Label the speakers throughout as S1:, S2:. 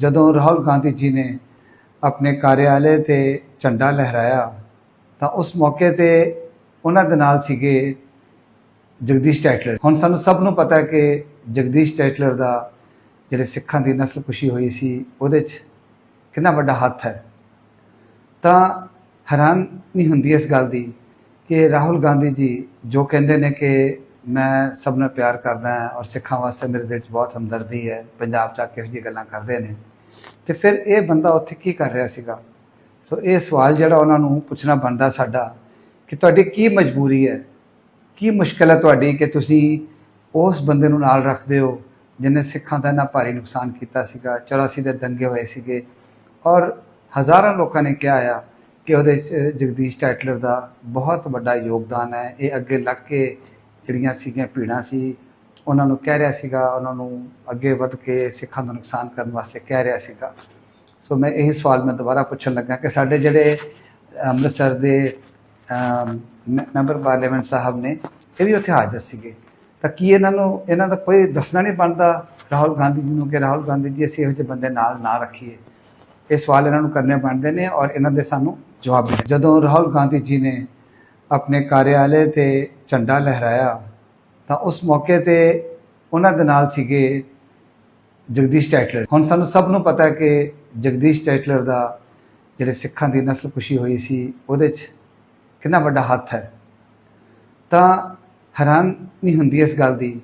S1: ਜਦੋਂ ਰਾਹੁਲ ਗਾਂਧੀ ਜੀ ਨੇ ਆਪਣੇ ਕਾਰਿਆਲੇ ਤੇ ਝੰਡਾ ਲਹਿਰਾਇਆ, ਤਾਂ ਉਸ ਮੌਕੇ ਤੇ ਉਹਨਾਂ ਦੇ ਨਾਲ ਸੀਗੇ ਜਗਦੀਸ਼ ਟਾਈਟਲਰ ਹੁਣ ਸਾਨੂੰ ਸਭ ਨੂੰ ਪਤਾ ਹੈ ਕਿ ਜਗਦੀਸ਼ ਟਾਈਟਲਰ ਦਾ ਜਿਹੜੇ ਸਿੱਖਾਂ ਦੀ ਨਸਲ ਕੁਸ਼ੀ ਹੋਈ ਸੀ, ਉਹਦੇ 'ਚ ਕਿੰਨਾ ਵੱਡਾ ਹੱਥ ਹੈ। ਤਾਂ ਹੈਰਾਨ ਨਹੀਂ ਹੁੰਦੀ ਇਸ ਗੱਲ ਦੀ ਕਿ ਰਾਹੁਲ ਗਾਂਧੀ ਜੀ ਜੋ ਕਹਿੰਦੇ ਨੇ ਕਿ ਮੈਂ ਸਭ ਨਾਲ ਪਿਆਰ ਕਰਦਾ ਹਾਂ ਔਰ ਸਿੱਖਾਂ ਵਾਸਤੇ ਮੇਰੇ ਦਿਲ 'ਚ ਬਹੁਤ ਹਮਦਰਦੀ ਹੈ, ਪੰਜਾਬ 'ਚ ਆ ਕੇ ਇਹੋ ਜਿਹੀ ਗੱਲਾਂ ਕਰਦੇ ਨੇ। ਤੇ ਫਿਰ ਇਹ ਬੰਦਾ ਉੱਥੇ ਕੀ ਕਰ ਰਿਹਾ ਸੀਗਾ? ਸੋ ਇਹ ਸਵਾਲ ਜਿਹੜਾ ਉਹਨਾਂ ਨੂੰ ਪੁੱਛਣਾ ਬਣਦਾ ਸਾਡਾ ਕਿ ਤੁਹਾਡੀ ਕੀ ਮਜਬੂਰੀ ਹੈ? ਕੀ ਮੁਸ਼ਕਲ ਹੈ ਤੁਹਾਡੀ ਕਿ ਤੁਸੀਂ ਉਸ ਬੰਦੇ ਨੂੰ ਨਾਲ ਰੱਖਦੇ ਹੋ ਜਿਹਨੇ ਸਿੱਖਾਂ ਦਾ ਇੰਨਾ ਭਾਰੀ ਨੁਕਸਾਨ ਕੀਤਾ ਸੀਗਾ 84 ਦੇ ਦੰਗੇ ਹੋਏ ਸੀਗੇ ਔਰ ਹਜ਼ਾਰਾਂ ਲੋਕਾਂ ਨੇ ਕਿਹਾ ਆ ਕਿ ਉਹਦੇ 'ਚ ਜਗਦੀਸ਼ ਟਾਈਟਲਰ ਦਾ ਬਹੁਤ ਵੱਡਾ ਯੋਗਦਾਨ ਹੈ। ਇਹ ਅੱਗੇ ਲੱਗ ਕੇ ਜਿਹੜੀਆਂ ਸੀਗੀਆਂ ਭੀੜਾਂ ਸੀ ਉਹਨਾਂ ਨੂੰ ਕਹਿ ਰਿਹਾ ਸੀਗਾ, ਉਹਨਾਂ ਨੂੰ ਅੱਗੇ ਵੱਧ ਕੇ ਸਿੱਖਾਂ ਦਾ ਨੁਕਸਾਨ ਕਰਨ ਵਾਸਤੇ ਕਹਿ ਰਿਹਾ ਸੀਗਾ। ਸੋ ਮੈਂ ਇਹੀ ਸਵਾਲ ਮੈਂ ਦੁਬਾਰਾ ਪੁੱਛਣ ਲੱਗਾ ਕਿ ਸਾਡੇ ਜਿਹੜੇ ਅੰਮ੍ਰਿਤਸਰ ਦੇ ਮੈਂਬਰ ਪਾਰਲੀਮੈਂਟ ਸਾਹਿਬ ਨੇ, ਇਹ ਵੀ ਉੱਥੇ ਹਾਜ਼ਰ ਸੀਗੇ। ਤਾਂ ਕੀ ਇਹਨਾਂ ਨੂੰ, ਇਹਨਾਂ ਦਾ ਕੋਈ ਦੱਸਣਾ ਨਹੀਂ ਬਣਦਾ ਰਾਹੁਲ ਗਾਂਧੀ ਜੀ ਨੂੰ ਕਿ ਰਾਹੁਲ ਗਾਂਧੀ ਜੀ, ਅਸੀਂ ਇਹੋ ਜਿਹੇ ਬੰਦੇ ਨਾਲ ਨਾ ਰੱਖੀਏ? ਇਹ ਸਵਾਲ ਇਹਨਾਂ ਨੂੰ ਕਰਨੇ ਬਣਦੇ ਨੇ ਔਰ ਇਹਨਾਂ ਦੇ ਸਾਨੂੰ ਜਵਾਬ ਵੀ ਜਦੋਂ ਰਾਹੁਲ ਗਾਂਧੀ ਜੀ ਨੇ ਆਪਣੇ ਕਾਰਿਆਲੇ ਤੇ ਝੰਡਾ ਲਹਿਰਾਇਆ ਤਾਂ ਉਸ ਮੌਕੇ ਤੇ ਉਹਨਾਂ ਦੇ ਨਾਲ ਸੀਗੇ ਜਗਦੀਸ਼ ਟਾਈਟਲਰ ਹੁਣ ਸਾਨੂੰ ਸਭ ਨੂੰ ਪਤਾ ਹੈ ਕਿ ਜਗਦੀਸ਼ ਟਾਈਟਲਰ ਦਾ ਜਿਹੜੇ ਸਿੱਖਾਂ ਦੀ ਨਸਲਕੁਸ਼ੀ ਹੋਈ ਸੀ, ਉਹਦੇ 'ਚ ਕਿੰਨਾ ਵੱਡਾ ਹੱਥ ਹੈ। ਤਾਂ ਹੈਰਾਨ ਨਹੀਂ ਹੁੰਦੀ ਇਸ ਗੱਲ ਦੀ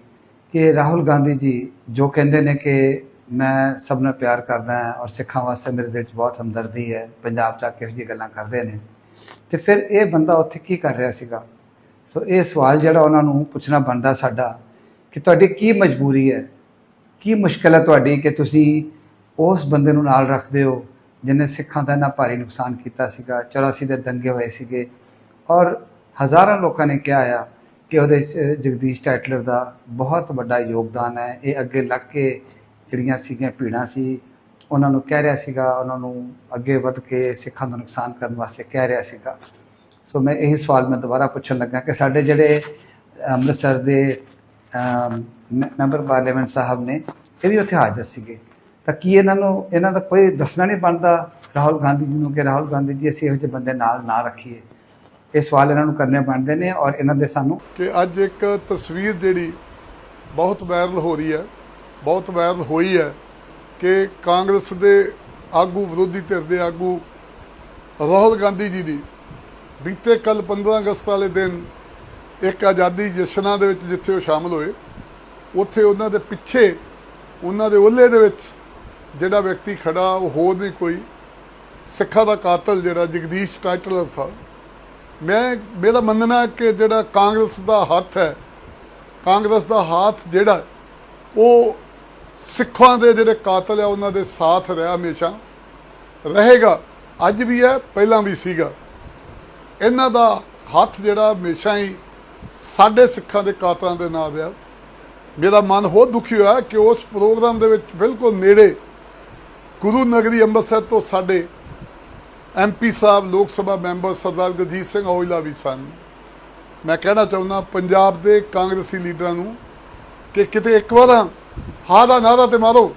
S1: ਕਿ ਰਾਹੁਲ ਗਾਂਧੀ ਜੀ ਜੋ ਕਹਿੰਦੇ ਨੇ ਕਿ ਮੈਂ ਸਭ ਨਾਲ ਪਿਆਰ ਕਰਦਾ ਹਾਂ ਔਰ ਸਿੱਖਾਂ ਵਾਸਤੇ ਮੇਰੇ ਦਿਲ 'ਚ ਬਹੁਤ ਹਮਦਰਦੀ ਹੈ, ਪੰਜਾਬ 'ਚ ਆ ਕੇ ਇਹੋ ਜਿਹੀ ਗੱਲਾਂ ਕਰਦੇ ਨੇ। ਤੇ ਫਿਰ ਇਹ ਬੰਦਾ ਉੱਥੇ ਕੀ ਕਰ ਰਿਹਾ ਸੀਗਾ? ਸੋ ਇਹ ਸਵਾਲ ਜਿਹੜਾ ਉਹਨਾਂ ਨੂੰ ਪੁੱਛਣਾ ਬਣਦਾ ਸਾਡਾ ਕਿ ਤੁਹਾਡੀ ਕੀ ਮਜਬੂਰੀ ਹੈ? ਕੀ ਮੁਸ਼ਕਲ ਹੈ ਤੁਹਾਡੀ ਕਿ ਤੁਸੀਂ ਉਸ ਬੰਦੇ ਨੂੰ ਨਾਲ ਰੱਖਦੇ ਹੋ ਜਿਹਨੇ ਸਿੱਖਾਂ ਦਾ ਨਾ ਭਾਰੀ ਨੁਕਸਾਨ ਕੀਤਾ ਸੀਗਾ 84 ਦੇ ਦੰਗੇ ਹੋਏ ਸੀਗੇ ਔਰ ਹਜ਼ਾਰਾਂ ਲੋਕਾਂ ਨੇ ਕਿਹਾ ਆ ਕਿ ਉਹਦੇ 'ਚ ਜਗਦੀਸ਼ ਟਾਈਟਲਰ ਦਾ ਬਹੁਤ ਵੱਡਾ ਯੋਗਦਾਨ ਹੈ। ਇਹ ਅੱਗੇ ਲੱਗ ਕੇ ਜਿਹੜੀਆਂ ਸੀਗੀਆਂ ਭੀੜਾਂ ਸੀ, ਉਹਨਾਂ ਨੂੰ ਕਹਿ ਰਿਹਾ ਸੀਗਾ, ਉਹਨਾਂ ਨੂੰ ਅੱਗੇ ਵੱਧ ਕੇ ਸਿੱਖਾਂ ਦਾ ਨੁਕਸਾਨ ਕਰਨ ਵਾਸਤੇ ਕਹਿ ਰਿਹਾ ਸੀਗਾ। ਸੋ ਮੈਂ ਇਹੀ ਸਵਾਲ ਮੈਂ ਦੁਬਾਰਾ ਪੁੱਛਣ ਲੱਗਾ ਕਿ ਸਾਡੇ ਜਿਹੜੇ ਅੰਮ੍ਰਿਤਸਰ ਦੇ ਮੈਂਬਰ ਪਾਰਲੀਮੈਂਟ ਸਾਹਿਬ ਨੇ ਇਹ ਵੀ ਉੱਥੇ ਹਾਜ਼ਰ ਸੀਗੇ ਤਾਂ ਕੀ ਇਹਨਾਂ ਨੂੰ ਇਹਨਾਂ ਦਾ ਕੋਈ ਦੱਸਣਾ ਨਹੀਂ ਬਣਦਾ ਰਾਹੁਲ ਗਾਂਧੀ ਜੀ ਨੂੰ ਕਿ ਰਾਹੁਲ ਗਾਂਧੀ ਜੀ ਅਸੀਂ ਇਹੋ ਜਿਹੇ ਬੰਦੇ ਨਾਲ ਨਾ ਰੱਖੀਏ ਇਹ ਸਵਾਲ ਇਹਨਾਂ ਨੂੰ ਕਰਨੇ ਪੈਂਦੇ ਨੇ ਔਰ ਇਹਨਾਂ ਦੇ ਸਾਨੂੰ
S2: ਕਿ ਅੱਜ ਇੱਕ ਤਸਵੀਰ ਜਿਹੜੀ ਬਹੁਤ ਵਾਇਰਲ ਹੋ ਰਹੀ ਹੈ ਬਹੁਤ ਵਾਇਰਲ ਹੋਈ ਹੈ ਕਿ ਕਾਂਗਰਸ ਦੇ ਆਗੂ ਵਿਰੋਧੀ ਧਿਰ ਦੇ ਆਗੂ ਰਾਹੁਲ ਗਾਂਧੀ ਜੀ ਦੀ ਬੀਤੇ ਕੱਲ 15 ਅਗਸਤ ਵਾਲੇ ਦਿਨ ਇੱਕ ਆਜ਼ਾਦੀ ਜਸ਼ਨਾਂ ਦੇ ਵਿੱਚ ਜਿੱਥੇ ਉਹ ਸ਼ਾਮਲ ਹੋਏ, ਉੱਥੇ ਉਹਨਾਂ ਦੇ ਪਿੱਛੇ ਉਹਨਾਂ ਦੇ ਓਲੇ ਦੇ ਵਿੱਚ ਜਿਹੜਾ ਵਿਅਕਤੀ ਖੜਾ, ਉਹ ਹੋਰ ਨਹੀਂ ਕੋਈ ਸਿੱਖਾਂ ਦਾ ਕਾਤਲ ਜਿਹੜਾ ਜਗਦੀਸ਼ ਟਾਈਟਲਰ ਥਾ। ਮੈਂ, ਮੇਰਾ ਮੰਨਣਾ ਹੈ ਕਿ ਜਿਹੜਾ ਕਾਂਗਰਸ ਦਾ ਹੱਥ ਹੈ, ਕਾਂਗਰਸ ਦਾ ਹੱਥ ਜਿਹੜਾ, ਉਹ ਸਿੱਖਾਂ ਦੇ ਜਿਹੜੇ ਕਾਤਲ ਆ ਉਹਨਾਂ ਦੇ ਸਾਥ ਰਿਹਾ ਹਮੇਸ਼ਾ। ਰਹੇਗਾ, ਅੱਜ ਵੀ ਹੈ, ਪਹਿਲਾਂ ਵੀ ਸੀਗਾ। ਇਹਨਾਂ ਦਾ ਹੱਥ ਜਿਹੜਾ ਹਮੇਸ਼ਾ ਹੀ ਸਾਡੇ ਸਿੱਖਾਂ ਦੇ ਕਾਤਲਾਂ ਦੇ ਨਾਲ ਰਿਹਾ ਮੇਰਾ ਮਨ ਹੋਰ ਦੁਖੀ ਹੋਇਆ ਕਿ ਉਸ ਪ੍ਰੋਗਰਾਮ ਦੇ ਵਿੱਚ ਬਿਲਕੁਲ ਨੇੜੇ ਗੁਰੂ ਨਗਰੀ ਅੰਮ੍ਰਿਤਸਰ ਤੋਂ ਸਾਡੇ ਐਮਪੀ ਸਾਹਿਬ, ਲੋਕ ਸਭਾ ਮੈਂਬਰ ਸਰਦਾਰ ਗਜੀਤ ਸਿੰਘ ਔਜਲਾ ਵੀ ਸਨ। ਮੈਂ ਕਹਿਣਾ ਚਾਹੁੰਦਾ, ਪੰਜਾਬ ਦੇ ਕਾਂਗਰਸੀ ਲੀਡਰਾਂ ਨੂੰ ਕਿ ਕਿਤੇ ਇੱਕ ਵਾਰ ਹਾਂ ਦਾ ਨਾਰਾ ਤੇ ਮਾਰੋ।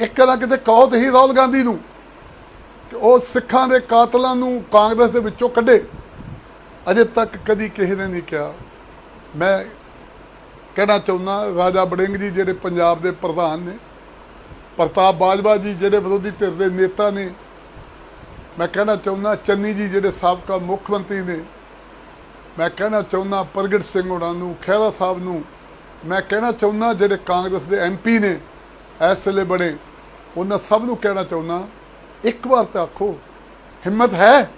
S2: ਇੱਕ ਨਾ ਕਿਤੇ ਕਹੋ ਤੇ ਹੀ ਰਾਹੁਲ ਗਾਂਧੀ ਨੂੰ। ਕਿ ਉਹ ਸਿੱਖਾਂ ਦੇ ਕਾਤਲਾਂ ਨੂੰ ਕਾਂਗਰਸ ਦੇ ਵਿੱਚੋਂ ਕੱਢੇ। ਅਜੇ ਤੱਕ ਕਦੀ ਕਿਸੇ ਨੇ ਨਹੀਂ ਕਿਹਾ। ਮੈਂ ਕਹਿਣਾ ਚਾਹੁੰਦਾ, ਰਾਜਾ ਬੜਿੰਗ ਜੀ ਜਿਹੜੇ ਪੰਜਾਬ ਦੇ ਪ੍ਰਧਾਨ ਨੇ, ਪ੍ਰਤਾਪ ਬਾਜਵਾ ਜੀ ਜਿਹੜੇ ਵਿਰੋਧੀ ਧਿਰ ਦੇ ਨੇਤਾ ਨੇ, ਮੈਂ ਕਹਿਣਾ ਚਾਹੁੰਦਾ, ਚੰਨੀ ਜੀ ਜਿਹੜੇ ਸਾਬਕਾ ਮੁੱਖ ਮੰਤਰੀ ਨੇ, ਮੈਂ ਕਹਿਣਾ ਚਾਹੁੰਦਾ, ਪ੍ਰਗਟ ਸਿੰਘ ਹੋਣਾ ਨੂੰ, ਖਹਿਰਾ ਸਾਹਿਬ ਨੂੰ, ਮੈਂ ਕਹਿਣਾ ਚਾਹੁੰਦਾ ਜਿਹੜੇ ਕਾਂਗਰਸ ਦੇ ਐਮਪੀ ਨੇ, ਇਸ ਵੇਲੇ ਬਣੇ, ਉਹਨਾਂ ਸਭ ਨੂੰ ਕਹਿਣਾ ਚਾਹੁੰਦਾ ਇੱਕ ਵਾਰ ਤਾਂ ਆਖੋ, ਹਿੰਮਤ ਹੈ?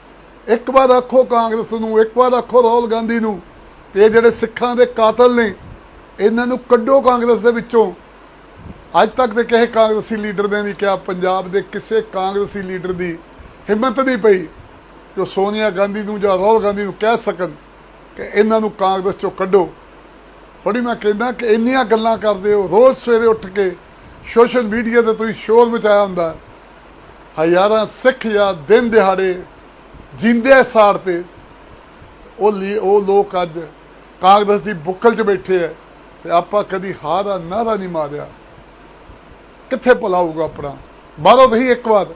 S2: ਇੱਕ ਵਾਰ ਆਖੋ ਕਾਂਗਰਸ ਨੂੰ, ਇੱਕ ਵਾਰ ਆਖੋ ਰਾਹੁਲ ਗਾਂਧੀ ਨੂੰ ਇਹ ਜਿਹੜੇ ਸਿੱਖਾਂ ਦੇ ਕਾਤਲ ਨੇ, ਇਹਨਾਂ ਨੂੰ ਕੱਢੋ ਕਾਂਗਰਸ ਦੇ ਵਿੱਚੋਂ। ਅੱਜ ਤੱਕ ਦੇ ਕਿਸੇ ਕਾਂਗਰਸੀ ਲੀਡਰ ਨੇ ਨਹੀਂ ਕਿਹਾ, ਪੰਜਾਬ ਦੇ ਕਿਸੇ ਕਾਂਗਰਸੀ ਲੀਡਰ ਦੀ ਹਿੰਮਤ ਨਹੀਂ ਪਈ ਜੋ ਸੋਨੀਆ ਗਾਂਧੀ ਨੂੰ ਜਾਂ ਰਾਹੁਲ ਗਾਂਧੀ ਨੂੰ ਕਹਿ ਸਕਣ ਕਿ ਇਹਨਾਂ ਨੂੰ ਕਾਂਗਰਸ ਚੋਂ ਕੱਢੋ। ਥੋੜੀ ਮੈਂ ਕਹਿੰਦਾ ਕਿ ਇੰਨੀਆਂ ਗੱਲਾਂ ਕਰਦੇ ਹੋ, ਰੋਜ਼ ਸਵੇਰੇ ਉੱਠ ਕੇ ਸੋਸ਼ਲ ਮੀਡੀਆ ਤੇ ਤੁਸੀਂ ਸ਼ੋਰ ਮਚਾਇਆ ਹੁੰਦਾ। ਹਜ਼ਾਰਾਂ ਸਿੱਖ ਜਾਂ ਦਿਨ ਦਿਹਾੜੇ ਜਿੰਦੇ ਸਾੜ ਤੇ, ਉਹ ਲੀ- ਉਹ ਲੋਕ ਅੱਜ ਕਾਂਗਰਸ ਦੀ ਬੁੱਕਲ 'ਚ ਬੈਠੇ ਐ ਤੇ ਆਪਾਂ ਕਦੀ ਹਾਰ ਦਾ ਨਾਰਾ ਨਹੀਂ ਮਾਰਿਆ। ਕਿੱਥੇ ਭਲਾ ਆਪਣਾ? ਬਾਹਰੋਂ ਤੁਸੀਂ ਇੱਕ ਵਾਰ।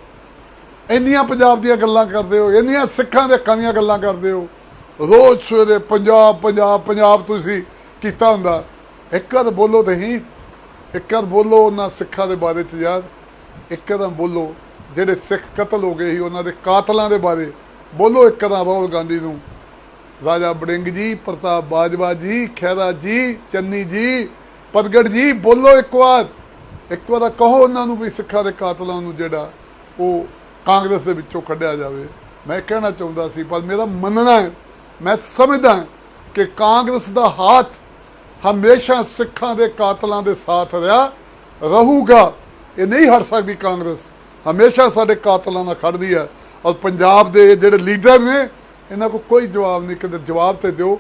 S2: ਇੰਨੀਆਂ ਪੰਜਾਬ ਦੀਆਂ ਗੱਲਾਂ ਕਰਦੇ ਹੋ, ਇੰਨੀਆਂ ਸਿੱਖਾਂ ਦੇ ਹੱਕਾਂ ਦੀਆਂ ਗੱਲਾਂ ਕਰਦੇ ਹੋ। ਰੋਜ਼ ਸਵੇਰੇ ਪੰਜਾਬ ਪੰਜਾਬ ਪੰਜਾਬ ਤੁਸੀਂ ਕੀਤਾ ਹੁੰਦਾ। ਇੱਕ ਵਾਰ ਬੋਲੋ ਤੁਸੀਂ, ਇੱਕ ਵਾਰ ਬੋਲੋ ਉਹਨਾਂ ਸਿੱਖਾਂ ਦੇ ਬਾਰੇ ਚ ਯਾਰ ਇੱਕ ਵਾਰ ਬੋਲੋ। ਜਿਹੜੇ ਸਿੱਖ ਕਤਲ ਹੋ ਗਏ ਸੀ, ਉਹਨਾਂ ਦੇ ਕਾਤਲਾਂ ਦੇ ਬਾਰੇ ਬੋਲੋ ਇੱਕ ਵਾਰ ਰਾਹੁਲ ਗਾਂਧੀ ਨੂੰ। ਰਾਜਾ ਬੜਿੰਗ ਜੀ, ਪ੍ਰਤਾਪ ਬਾਜਵਾ ਜੀ, ਖਹਿਰਾ ਜੀ, ਚੰਨੀ ਜੀ ਪਦਗੜ ਜੀ, ਬੋਲੋ ਇੱਕ ਵਾਰ। ਇੱਕ ਵਾਰ ਕਹੋ ਉਹਨਾਂ ਨੂੰ ਵੀ ਸਿੱਖਾਂ ਦੇ ਕਾਤਲਾਂ ਨੂੰ ਜਿਹੜਾ ਉਹ ਕਾਂਗਰਸ ਦੇ ਵਿੱਚੋਂ ਕੱਢਿਆ ਜਾਵੇ। ਮੈਂ ਕਹਿਣਾ ਚਾਹੁੰਦਾ ਸੀ, ਪਰ ਮੇਰਾ ਮੰਨਣਾ ਹੈ, ਮੈਂ ਸਮਝਦਾ ਕਿ ਕਾਂਗਰਸ ਦਾ ਹੱਥ ਹਮੇਸ਼ਾ ਸਿੱਖਾਂ ਦੇ ਕਾਤਲਾਂ ਦੇ ਸਾਥ ਰਿਹਾ, ਰਹੂਗਾ। ਇਹ ਨਹੀਂ ਹਟ ਸਕਦੀ ਕਾਂਗਰਸ। ਹਮੇਸ਼ਾ ਸਾਡੇ ਕਾਤਲਾਂ ਨਾਲ ਖੜਦੀ ਹੈ। ਔਰ ਪੰਜਾਬ ਦੇ ਜਿਹੜੇ ਲੀਡਰ ਨੇ, ਇਹਨਾਂ ਕੋਲ ਕੋਈ ਜਵਾਬ ਨਹੀਂ, ਕਿਤੇ ਜਵਾਬ ਤੇ ਦਿਓ।